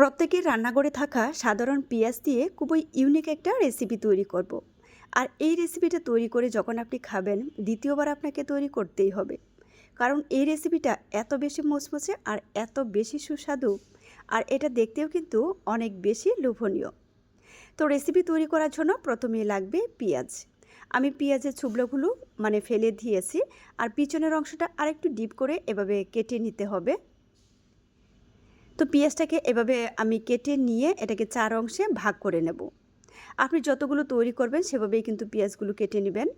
প্রত্যেকের রান্নাঘরে থাকা সাধারণ পেঁয়াজ দিয়ে খুবই ইউনিক একটা রেসিপি তৈরি করব। আর এই রেসিপিটা তৈরি করে যখন আপনি খাবেন, দ্বিতীয়বার আপনাকে তৈরি করতেই হবে। কারণ এই রেসিপিটা এত বেশি মুচমুচে আর এত বেশি সুস্বাদু আর এটা দেখতেও কিন্তু অনেক বেশি লোভনীয়। তো রেসিপি তৈরি করার জন্য প্রথমেই লাগবে পেঁয়াজ। আমি পেঁয়াজের ছুবলোগুলো মানে ফেলে দিয়েছি আর পিছনের অংশটা আরেকটু ডিপ করে এভাবে কেটে নিতে হবে। তো পেঁয়াজটাকে এভাবে আমি কেটে নিয়ে এটাকে চার অংশে ভাগ করে নেব। আপনি যতগুলো তৈরি করবেন সেভাবেই কিন্তু পেঁয়াজগুলো কেটে নেবেন।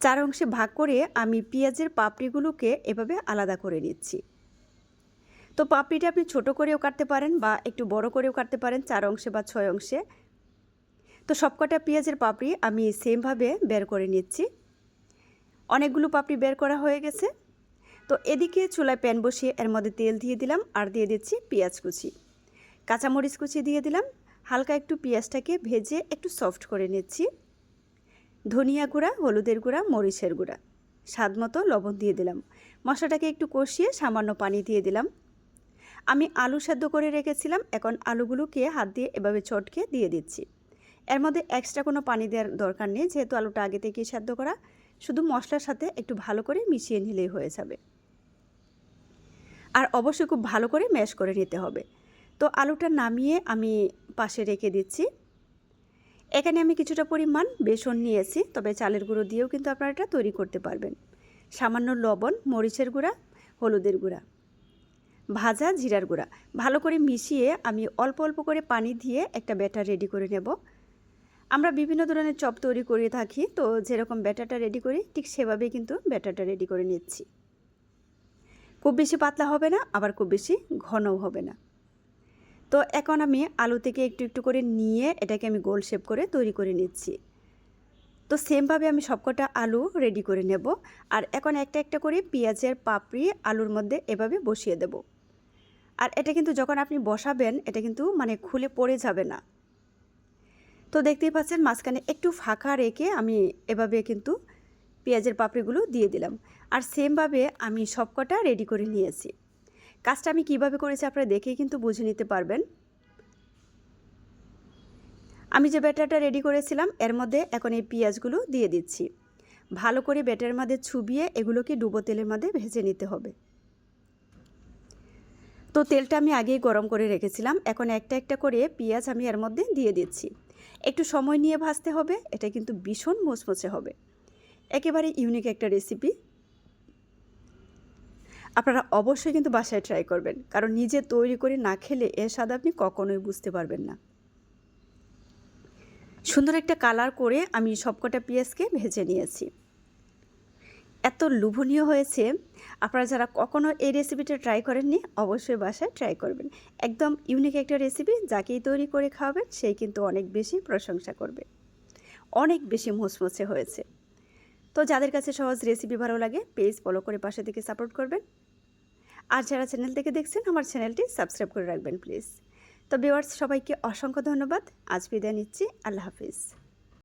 চার অংশে ভাগ করে আমি পেঁয়াজের পাপড়িগুলোকে এভাবে আলাদা করে নিচ্ছি। তো পাপড়িটা আপনি ছোট করেও কাটতে পারেন বা একটু বড় করেও কাটতে পারেন, চার অংশে বা ছয় অংশে। তো সবকটা পেঁয়াজের পাপড়ি আমি সেমভাবে বের করে নিচ্ছি। অনেকগুলো পাপড়ি বের করা হয়ে গেছে। তো এদিকে চুলায় প্যান বসিয়ে এর মধ্যে তেল দিয়ে দিলাম আর দিয়ে দিচ্ছি পেঁয়াজ কুচি। কাঁচামরিচ কুচি দিয়ে দিলাম। হালকা একটু পেঁয়াজটাকে ভেজে একটু সফট করে নিচ্ছি। ধনিয়া গুঁড়া, হলুদের গুঁড়া, মরিচের গুঁড়া। স্বাদ মতো লবণ দিয়ে দিলাম। মশলাটাকে একটু কষিয়ে সামান্য পানি দিয়ে দিলাম। আমি আলু সেদ্ধ করে রেখেছিলাম। এখন আলুগুলোকে হাত দিয়ে এভাবে চটকে দিয়ে দিচ্ছি। এর মধ্যে এক্সট্রা কোনো পানি দেওয়ার দরকার নেই। যেহেতু আলুটা আগে থেকেই সেদ্ধ করা, শুধু মশলার সাথে একটু ভালো করে মিশিয়ে নিলেই হয়ে যাবে। আর অবশ্যই খুব ভালো করে ম্যাশ করে নিতে হবে। তো আলুটা নামিয়ে আমি পাশে রেখে দিচ্ছি। এখানে আমি কিছুটা পরিমাণ বেসন নিয়েছি, তবে চালের গুঁড়ো দিয়েও কিন্তু আপনারা এটা তৈরি করতে পারবেন। সামান্য লবণ, মরিচের গুঁড়া, হলুদের গুঁড়া, ভাজা জিরার গুঁড়া। ভালো করে মিশিয়ে আমি অল্প অল্প করে পানি দিয়ে একটা ব্যাটার রেডি করে নেব। আমরা বিভিন্ন ধরনের চপ তৈরি করে থাকি, তো যেরকম ব্যাটারটা রেডি করি, ঠিক সেভাবেই কিন্তু ব্যাটারটা রেডি করে নিচ্ছি। খুব বেশি পাতলা হবে না, আবার খুব বেশি ঘনও হবে না। তো এখন আমি আলু থেকে একটু একটু করে নিয়ে এটাকে আমি গোল শেপ করে তৈরি করে নিচ্ছি। তো সেমভাবে আমি সবকটা আলু রেডি করে নেব আর এখন একটা একটা করে পেঁয়াজের পাপড়ি আলুর মধ্যে এভাবে বসিয়ে দেব। আর এটা কিন্তু যখন আপনি বসাবেন, এটা কিন্তু মানে খুলে পড়ে যাবে না। তো দেখতেই পাচ্ছেন মাঝখানে একটু ফাঁকা রেখে আমি এভাবে কিন্তু পেঁয়াজের পাপড়িগুলো দিয়ে দিলাম। আর সেমভাবে আমি সবকটা রেডি করে নিয়েছি। কাজটা আমি কীভাবে করেছি আপনারা দেখেই কিন্তু বুঝে নিতে পারবেন। আমি যে ব্যাটারটা রেডি করেছিলাম, এর মধ্যে এখন এই পেঁয়াজগুলো দিয়ে দিচ্ছি। ভালো করে ব্যাটার মধ্যে ছুবিয়ে এগুলোকে ডুবো তেলের মধ্যে ভেজে নিতে হবে। তো তেলটা আমি আগেই গরম করে রেখেছিলাম। এখন একটা একটা করে পেঁয়াজ আমি এর মধ্যে দিয়ে দিচ্ছি। একটু সময় নিয়ে ভাজতে হবে, এটা কিন্তু ভীষণ মোচমোচে হবে। একেবারে ইউনিক একটা রেসিপি আপনারা অবশ্যই কিন্তু বাসায় ট্রাই করবেন, কারণ নিজে তৈরি করে না খেলে এর স্বাদ আপনি কখনোই বুঝতে পারবেন না। সুন্দর একটা কালার করে আমি সবকটা পেঁয়াজকে ভেজে নিয়েছি। এত লোভনীয় হয়েছে, আপনারা যারা কখনো এই রেসিপিটা ট্রাই করেননি, অবশ্যই বাসায় ট্রাই করবেন। একদম ইউনিক একটা রেসিপি যাকেই তৈরি করে খাওয়াবেন সেই কিন্তু অনেক বেশি প্রশংসা করবে। অনেক বেশি মুচমুচে হয়েছে। তো যাদের কাছে সহজ রেসিপি ভালো লাগে পেজ ফলো করে পাশে থেকে সাপোর্ট করবেন। আর যারা চ্যানেল থেকে দেখছেন, আমার চ্যানেলটি সাবস্ক্রাইব করে রাখবেন প্লিজ তো ভিওয়ার্স সবাইকে অসংখ্য ধন্যবাদ। আজ বিদায় নিচ্ছি। আল্লাহ হাফিজ।